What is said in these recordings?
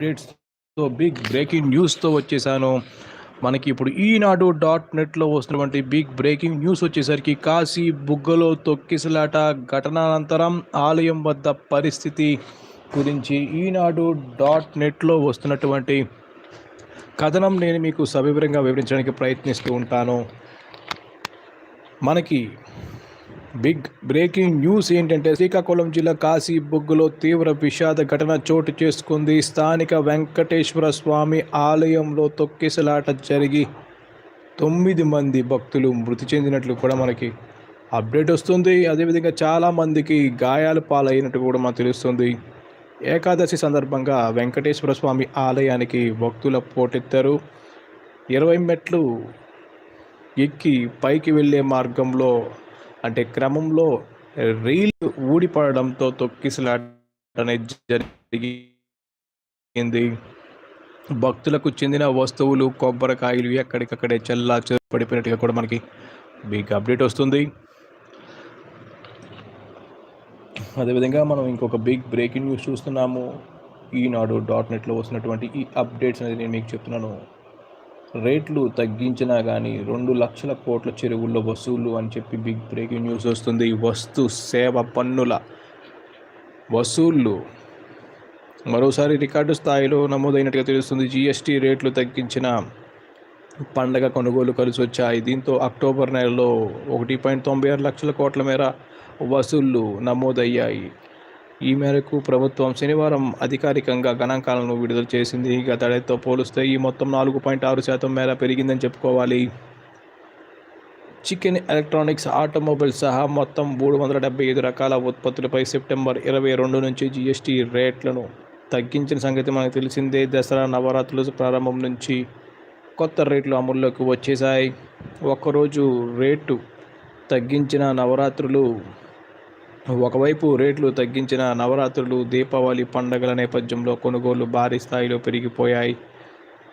అప్డేట్స్తో big breaking న్యూస్తో వచ్చేసాను. మనకి ఇప్పుడు ఈనాడు డాట్ నెట్లో వస్తున్నటువంటి బిగ్ బ్రేకింగ్ న్యూస్ వచ్చేసరికి కాశీ బుగ్గలో తొక్కిసలాట ఘటనానంతరం ఆలయం వద్ద పరిస్థితి గురించి ఈనాడు డాట్ నెట్లో వస్తున్నటువంటి కథనం నేను మీకు సవివరంగా వివరించడానికి ప్రయత్నిస్తూ ఉంటాను. మనకి బిగ్ బ్రేకింగ్ న్యూస్ ఏంటంటే శ్రీకాకుళం జిల్లా కాశీ బొగ్గులో తీవ్ర విషాద ఘటన చోటు చేసుకుంది. స్థానిక వెంకటేశ్వర స్వామి ఆలయంలో తొక్కిసలాట జరిగి తొమ్మిది మంది భక్తులు మృతి చెందినట్లు కూడా మనకి అప్డేట్ వస్తుంది. అదేవిధంగా చాలామందికి గాయాలు పాలైనట్టు కూడా మనకు తెలుస్తుంది. ఏకాదశి సందర్భంగా వెంకటేశ్వర స్వామి ఆలయానికి భక్తుల పోటెత్తారు. ఇరవై మెట్లు ఎక్కి పైకి వెళ్ళే మార్గంలో అంటే క్రమంలో రీల్ ఊడిపడడంతో తొక్కిసలాట అనేది జరిగింది. భక్తులకు చెందిన వస్తువులు కొబ్బరికాయలు ఎక్కడికక్కడే చల్లా పడిపోయినట్టుగా కూడా మనకి మీకు అప్డేట్ వస్తుంది. అదేవిధంగా మనం ఇంకొక బిగ్ బ్రేకింగ్ న్యూస్ చూస్తున్నాము. ఈనాడు డాట్ నెట్లో వస్తున్నటువంటి ఈ అప్డేట్స్ అనేది నేను మీకు చెప్తున్నాను. రేట్లు తగ్గించినా కానీ రెండు లక్షల కోట్ల చెరువుల్లో వసూలు అని చెప్పి బిగ్ బ్రేకింగ్ న్యూస్ వస్తుంది. వస్తు సేవ పన్నుల వసూళ్ళు మరోసారి రికార్డు స్థాయిలో నమోదైనట్టుగా తెలుస్తుంది. జీఎస్టీ రేట్లు తగ్గించిన పండగ కొనుగోలు కలిసి వచ్చాయి. దీంతో అక్టోబర్ నెలలో ఒకటి పాయింట్ తొంభై ఆరు లక్షల కోట్ల మేర వసూళ్ళు నమోదయ్యాయి. ఈ మేరకు ప్రభుత్వం శనివారం అధికారికంగా గణాంకాలను విడుదల చేసింది. గతేడాదితో పోలిస్తే ఈ మొత్తం నాలుగు పాయింట్ ఆరు శాతం మేర పెరిగిందని చెప్పుకోవాలి. చికెన్ ఎలక్ట్రానిక్స్ ఆటోమొబైల్ సహా మొత్తం మూడు వందల డెబ్బై ఐదు రకాల ఉత్పత్తులపై సెప్టెంబర్ ఇరవై రెండు నుంచి జీఎస్టీ రేట్లను తగ్గించిన సంగతి మనకు తెలిసిందే. దసరా నవరాత్రులు ప్రారంభం నుంచి కొత్త రేట్లు అమల్లోకి వచ్చేసాయి ఒక్కరోజు రేటు తగ్గించిన నవరాత్రులు ఒకవైపు రేట్లు తగ్గించిన నవరాత్రులు దీపావళి పండగల నేపథ్యంలో కొనుగోలు భారీ స్థాయిలో పెరిగిపోయాయి.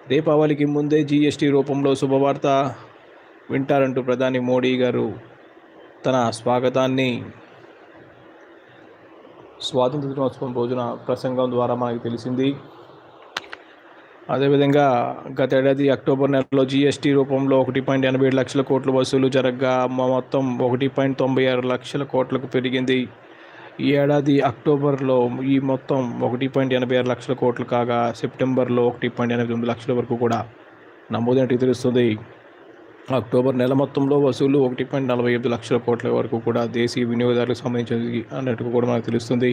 దీపావళికి ముందే జీఎస్టీ రూపంలో శుభవార్త వింటారంటూ ప్రధాని మోడీ గారు తన స్వాగతాన్ని స్వాతంత్ర దినోత్సవం రోజున ప్రసంగం ద్వారా మనకు తెలిసింది. అదేవిధంగా గతేడాది అక్టోబర్ నెలలో జీఎస్టీ రూపంలో ఒకటి పాయింట్ ఎనభై ఏడు లక్షల కోట్లు వసూలు జరగగా. మొత్తం ఒకటి పాయింట్ తొంభై ఆరు లక్షల కోట్లకు పెరిగింది. ఈ ఏడాది అక్టోబర్లో ఈ మొత్తం ఒకటి పాయింట్ ఎనభై ఆరు లక్షల కోట్లు కాగా సెప్టెంబర్లో ఒకటి పాయింట్ ఎనభై తొమ్మిది లక్షల వరకు కూడా నమోదైనట్టు తెలుస్తుంది. అక్టోబర్ నెల మొత్తంలో వసూలు ఒకటి పాయింట్ నలభై ఐదు లక్షల కోట్ల వరకు కూడా దేశీయ వినియోగదారులకు సంబంధించింది అన్నట్టు కూడా మనకు తెలుస్తుంది.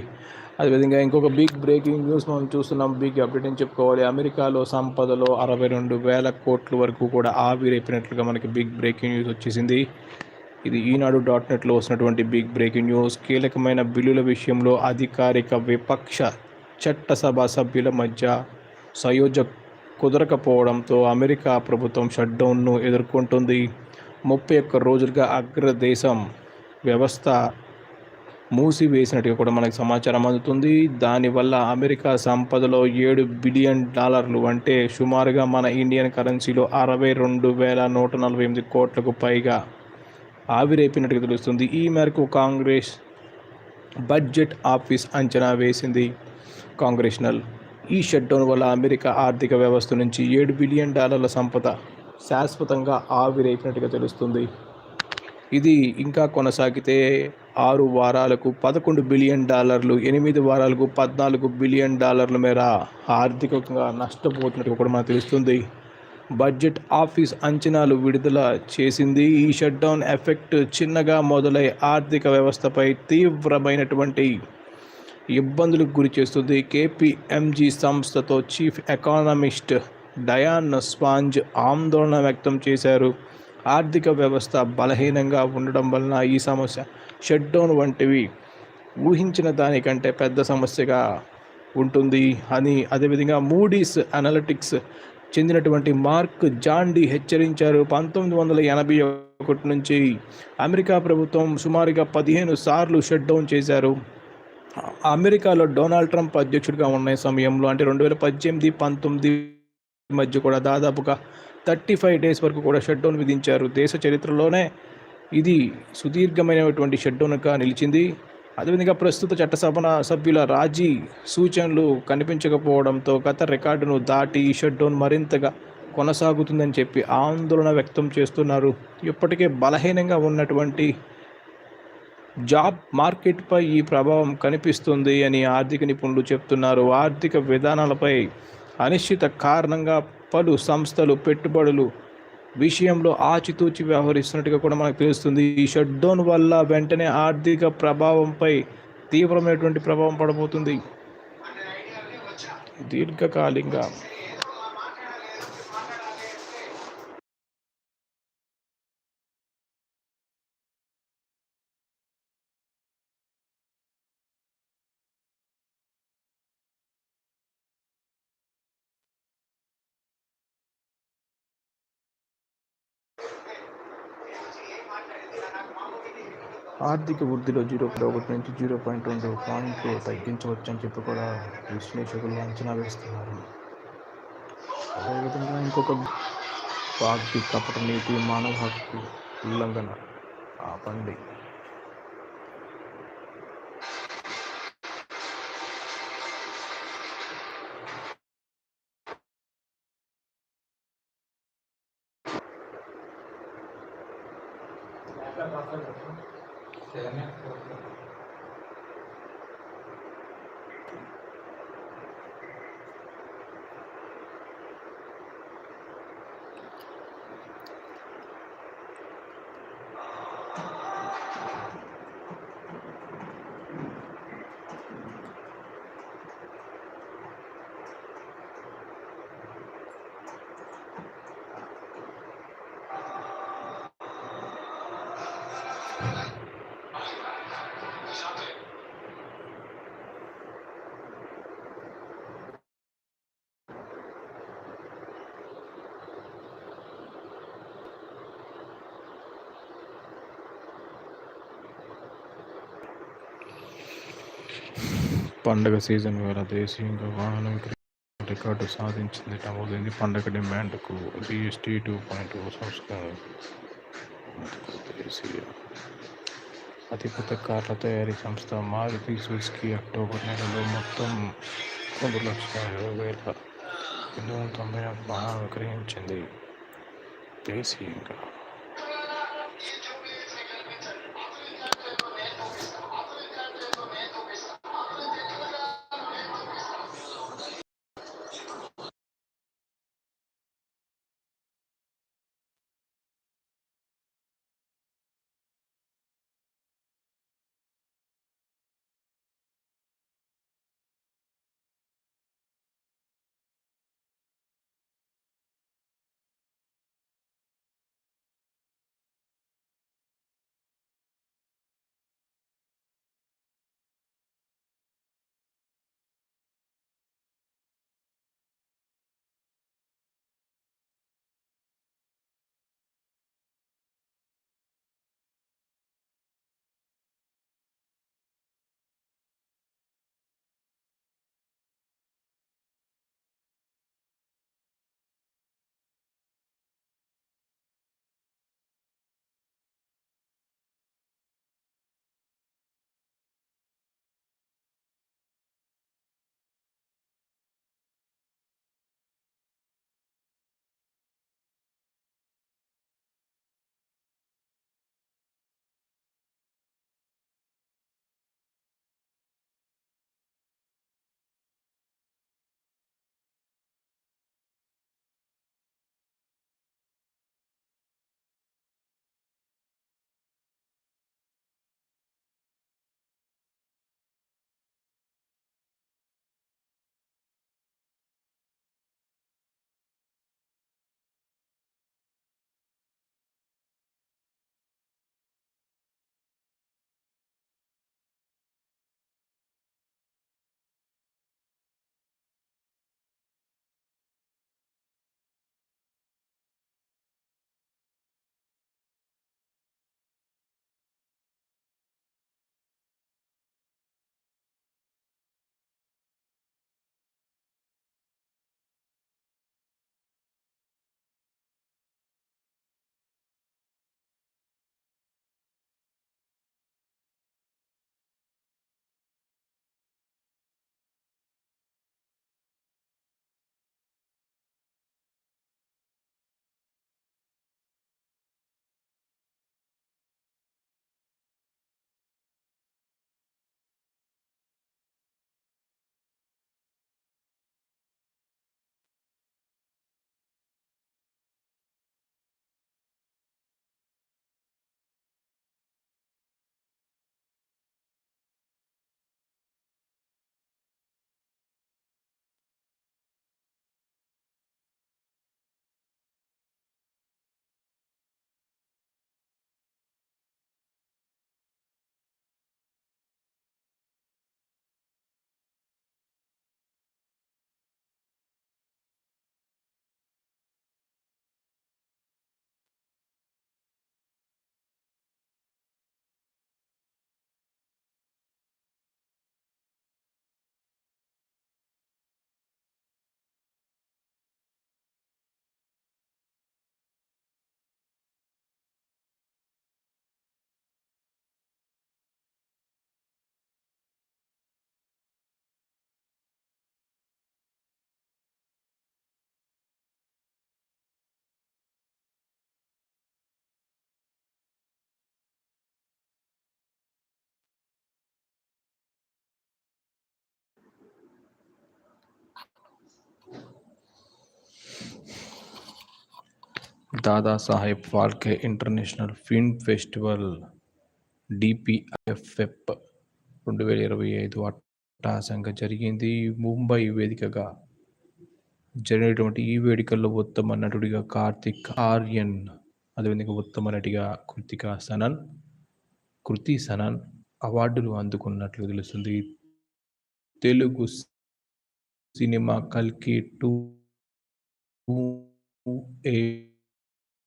అదేవిధంగా ఇంకొక బిగ్ బ్రేకింగ్ న్యూస్ మనం చూస్తున్నాం. బిగ్ అప్డేట్ అని చెప్పుకోవాలి? అమెరికాలో సంపదలో అరవై రెండు వేల కోట్ల వరకు కూడా ఆవిరైపోయినట్లుగా మనకి బిగ్ బ్రేకింగ్ న్యూస్ వచ్చేసింది. ఇది ఈనాడు డాట్ నెట్లో వస్తున్నటువంటి బిగ్ బ్రేకింగ్ న్యూస్ కీలకమైన బిల్లుల విషయంలో అధికారిక విపక్ష చట్టసభ సభ్యుల మధ్య సయోజ కుదరకపోవడంతో అమెరికా ప్రభుత్వం షట్డౌన్ను ఎదుర్కొంటుంది. ముప్పై ఒక్క రోజులుగా అగ్రదేశం వ్యవస్థ మూసివేసినట్టుగా కూడా మనకు సమాచారం అందుతుంది. దానివల్ల అమెరికా సంపదలో ఏడు బిలియన్ డాలర్లు అంటే సుమారుగా మన ఇండియన్ కరెన్సీలో అరవై రెండు వేల నూట నలభై ఎనిమిది కోట్లకు పైగా ఆవిరైపోయినట్టుగా తెలుస్తుంది. ఈ మేరకు కాంగ్రెస్ బడ్జెట్ ఆఫీస్ అంచనా వేసింది కాంగ్రెషనల్ ఈ షట్డౌన్ వల్ల అమెరికా ఆర్థిక వ్యవస్థ నుంచి ఏడు బిలియన్ డాలర్ల సంపద శాశ్వతంగా ఆవిరైపోయినట్టుగా తెలుస్తుంది. ఇది ఇంకా కొనసాగితే ఆరు వారాలకు పదకొండు బిలియన్ డాలర్లు ఎనిమిది వారాలకు పద్నాలుగు బిలియన్ డాలర్ల మేర ఆర్థికంగా నష్టపోతున్నట్టుగా కూడా మనకు తెలుస్తుంది. బడ్జెట్ ఆఫీస్ అంచనాలు విడుదల చేసింది. ఈ షట్డౌన్ ఎఫెక్ట్ చిన్నగా మొదలై ఆర్థిక వ్యవస్థపై తీవ్రమైనటువంటి ఇబ్బందులకు గురి చేస్తుంది కేపీఎంజీ సంస్థతో చీఫ్ ఎకానమిస్ట్ డయాన్ స్పాంజ్ ఆందోళన వ్యక్తం చేశారు. ఆర్థిక వ్యవస్థ బలహీనంగా ఉండడం వలన ఈ సమస్య షట్డౌన్ వంటివి ఊహించిన దానికంటే పెద్ద సమస్యగా ఉంటుంది అని అదేవిధంగా మూడీస్ అనలిటిక్స్ చెందినటువంటి మార్క్ జాండీ హెచ్చరించారు. పంతొమ్మిది వందల ఎనభై ఒకటి నుంచి అమెరికా ప్రభుత్వం సుమారుగా పదిహేను సార్లు షట్డౌన్ చేశారు. అమెరికాలో డొనాల్డ్ ట్రంప్ అధ్యక్షుడిగా ఉన్న సమయంలో అంటే రెండు వేల పద్దెనిమిది పంతొమ్మిది మధ్య కూడా దాదాపుగా థర్టీ ఫైవ్ డేస్ వరకు కూడా షట్డౌన్ విధించారు. దేశ చరిత్రలోనే ఇది సుదీర్ఘమైనటువంటి షట్డౌన్గా నిలిచింది. అదేవిధంగా ప్రస్తుత చట్టసభ సభ్యుల రాజీ సూచనలు కనిపించకపోవడంతో గత రికార్డును దాటి ఈ షట్డౌన్ మరింతగా కొనసాగుతుందని చెప్పి ఆందోళన వ్యక్తం చేస్తున్నారు. ఇప్పటికే బలహీనంగా ఉన్నటువంటి జాబ్ మార్కెట్పై ఈ ప్రభావం కనిపిస్తుంది అని ఆర్థిక నిపుణులు చెప్తున్నారు. ఆర్థిక విధానాలపై అనిశ్చిత కారణంగా పలు సంస్థలు పెట్టుబడులు విషయంలో ఆచితూచి వ్యవహరిస్తున్నట్టుగా కూడా మనకు తెలుస్తుంది. ఈ షట్డౌన్ వల్ల వెంటనే ఆర్థిక ప్రభావంపై తీవ్రమైనటువంటి ప్రభావం పడబోతుంది. దీర్ఘకాలికంగా ఆర్థిక వృద్ధిలో జీరో ఒకటి నుంచి జీరో పాయింట్ రెండు పాయింట్లు తగ్గించవచ్చని చెప్పి కూడా విశ్లేషకులు అంచనా వేస్తున్నారు. అదేవిధంగా ఇంకొక పార్టీ కపట నీతి మానవ హక్కు ఉల్లంఘన ఆపండి. Até a minha porta. పండగ సీజన్ వేళ దేశీయంగా వాహన రికార్డు సాధించింది. నమోదైంది. పండగ డిమాండ్కు జిఎస్టీ టూ పాయింట్ సంస్కరణ దేశీయ అతిపెద్ద కార్ల తయారీ సంస్థ మారుతి సుజుకి అక్టోబర్ నెలలో మొత్తం రెండు లక్షల ఇరవై వేల ఎనిమిది వందల తొంభై నాలుగు వాహనాలు విక్రయించింది దేశీయంగా Dadasaheb Phalke international film festival DPIFF రెండు వేల ఇరవై ఐదు అట్టాసంగా జరిగింది. ముంబై వేదికగా జరిగినటువంటి ఈ వేడుకల్లో ఉత్తమ నటుడిగా కార్తిక్ ఆర్యన్ అదేవిధంగా ఉత్తమ నటిగా కృతికా సనన్ కృతి సనన్ అవార్డులు అందుకున్నట్లు తెలుస్తుంది. తెలుగు సినిమా కల్కి two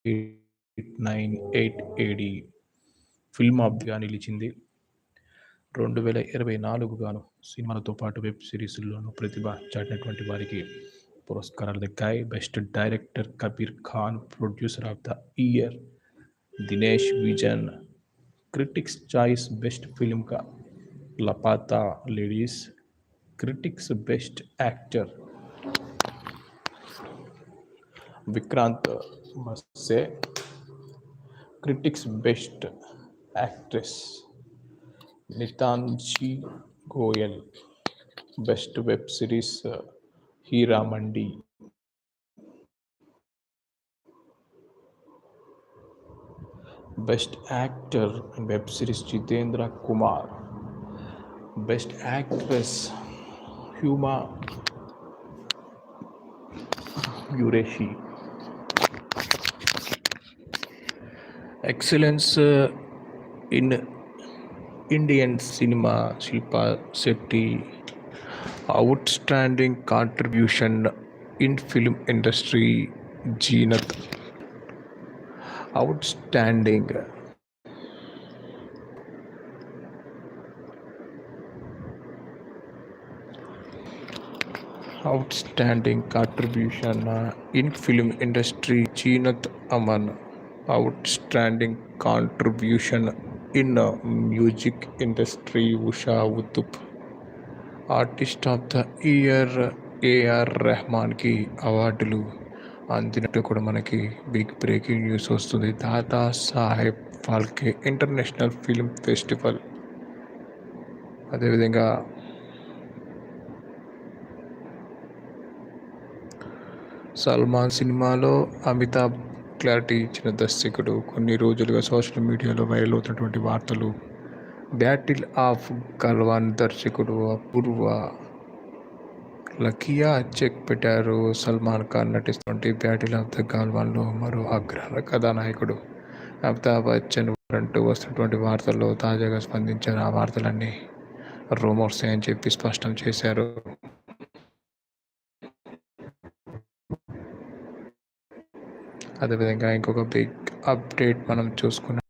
eight nine eight AD film ఆఫ్గా నిలిచింది. రెండు వేల ఇరవై నాలుగు గాను సినిమాలతో పాటు వెబ్ సిరీస్లోనూ ప్రతిభ చాటినటువంటి వారికి పురస్కారాలు దక్కాయి. Best director Kabir Khan producer of the year Dinesh Vijan critics choice best ఫిల్మ్గా Laapataa ladies critics best actor Vikrant Massey critics best actress Nitanshi Goel best web series Heera Mandi best actor in web series Jitendra Kumar best actress Huma Qureshi excellence in excellence uh, in Indian cinema, Shilpa Shetty, outstanding contribution in film industry, Jeenat, outstanding. outstanding contribution uh, in film industry Jeenat Aman outstanding contribution in music industry Usha Uthup artist of the year AR రెహమాన్కి అవార్డులు అందినట్టు కూడా మనకి big breaking news వస్తుంది. Dadasaheb Phalke international film festival అదేవిధంగా సల్మాన్ సినిమాలో Amitabh clarity ఇచ్చిన దర్శకుడు కొన్ని రోజులుగా సోషల్ మీడియాలో వైరల్ అవుతున్నటువంటి వార్తలు. బ్యాటిల్ ఆఫ్ గల్వాన్ దర్శకుడు అపూర్వ లకియా చెక్ పెట్టారు. సల్మాన్ ఖాన్ నటిస్తుంటే బ్యాటిల్ ఆఫ్ ద గాల్వాన్లో మరో అగ్రహ కథానాయకుడు అమితాబ్ బచ్చన్ అంటూ వస్తున్నటువంటి వార్తల్లో తాజాగా స్పందించారు. ఆ వార్తలన్నీ రూమర్స్ అని చెప్పి స్పష్టం చేశారు. అదేవిధంగా ఇంకొక బిగ్ అప్డేట్ మనం చూసుకున్నాం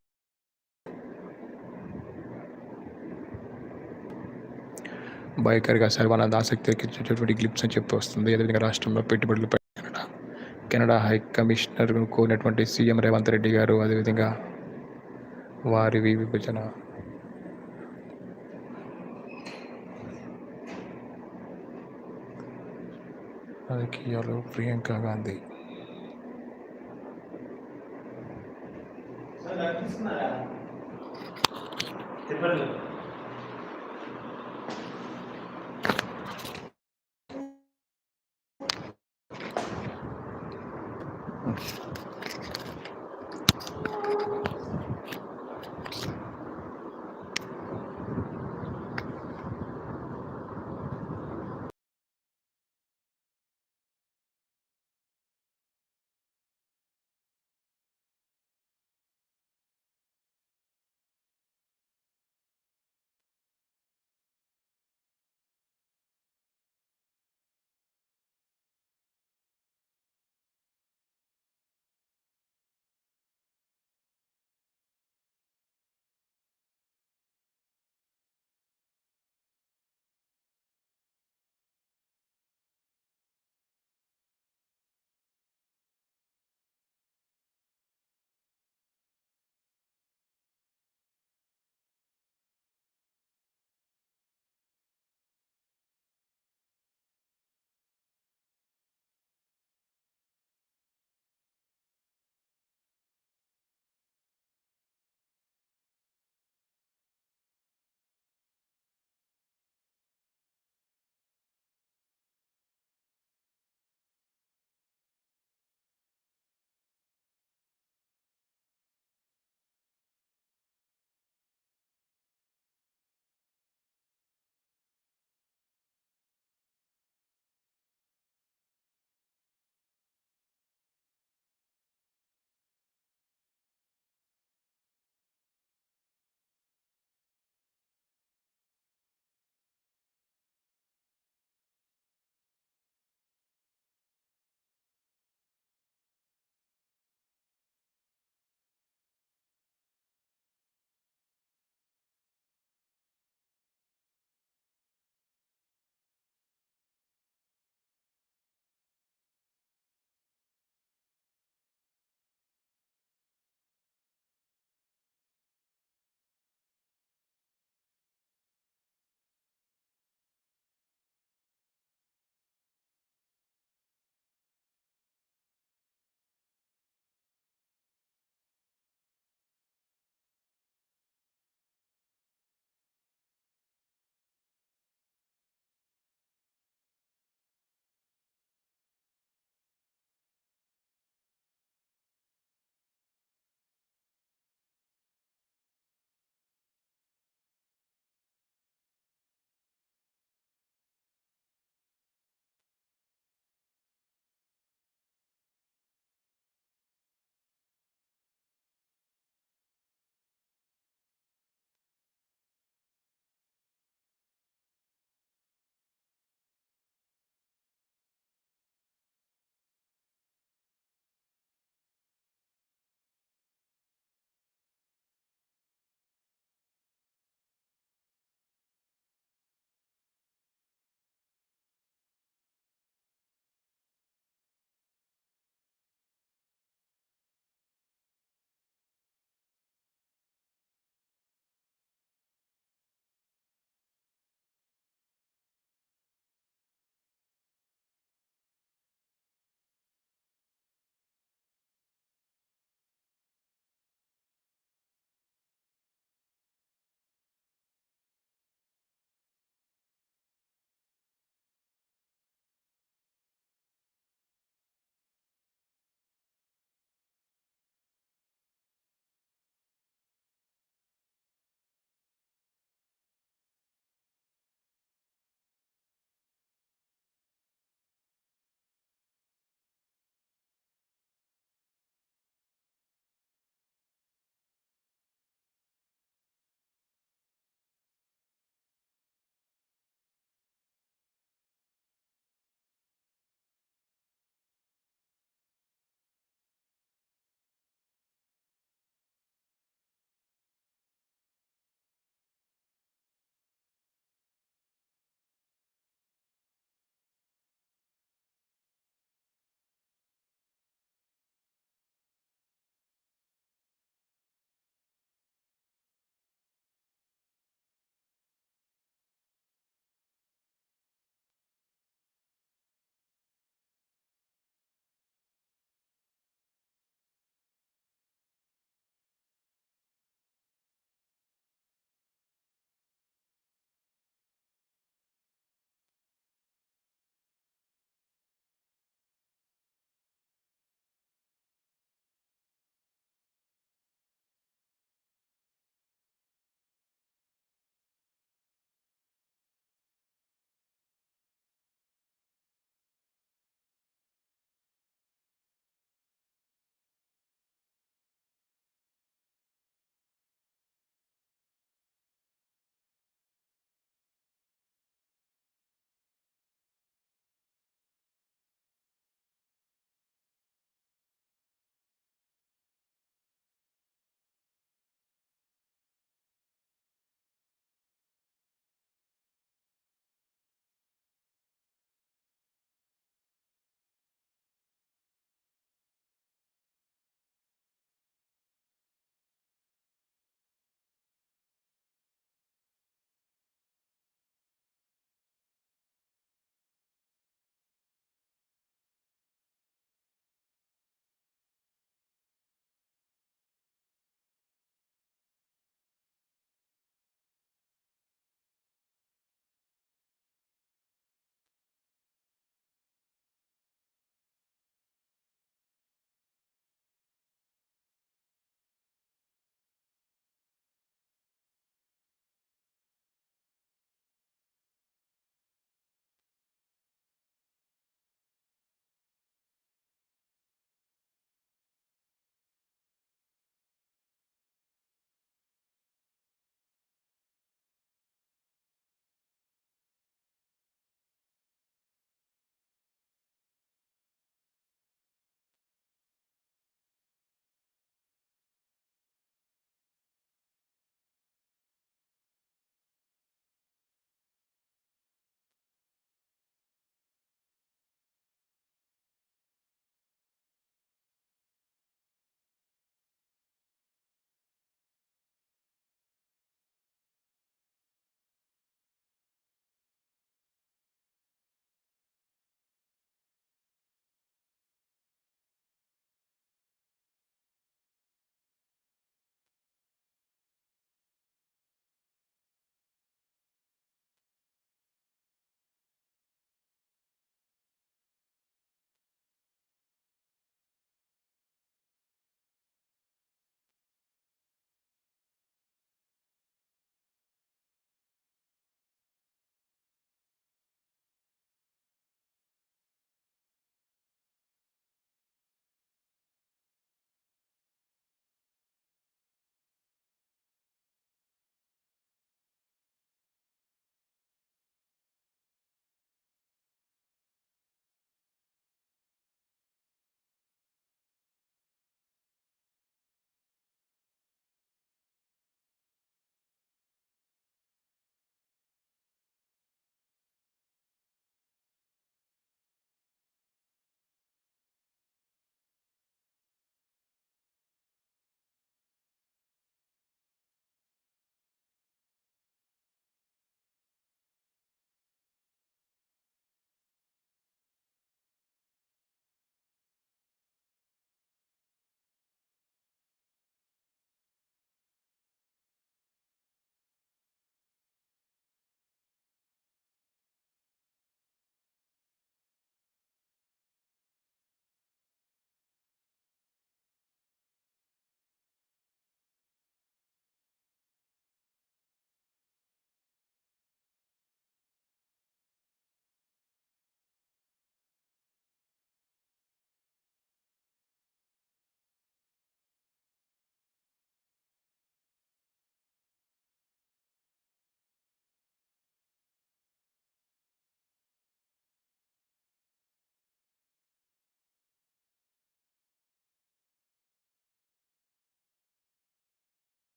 బైకర్గా సర్వానంద ఆసక్తి ఎక్కించేటటువంటి గ్లిప్స్ అని చెప్పి వస్తుంది. అదేవిధంగా రాష్ట్రంలో పెట్టుబడులు కెనడా. కెనడా హై కమిషనర్ కోరినటువంటి సీఎం రేవంత్ రెడ్డి గారు అదేవిధంగా వారి విభజన. రాజకీయాలు ప్రియాంక గాంధీ. किसमें आया? पेपर में।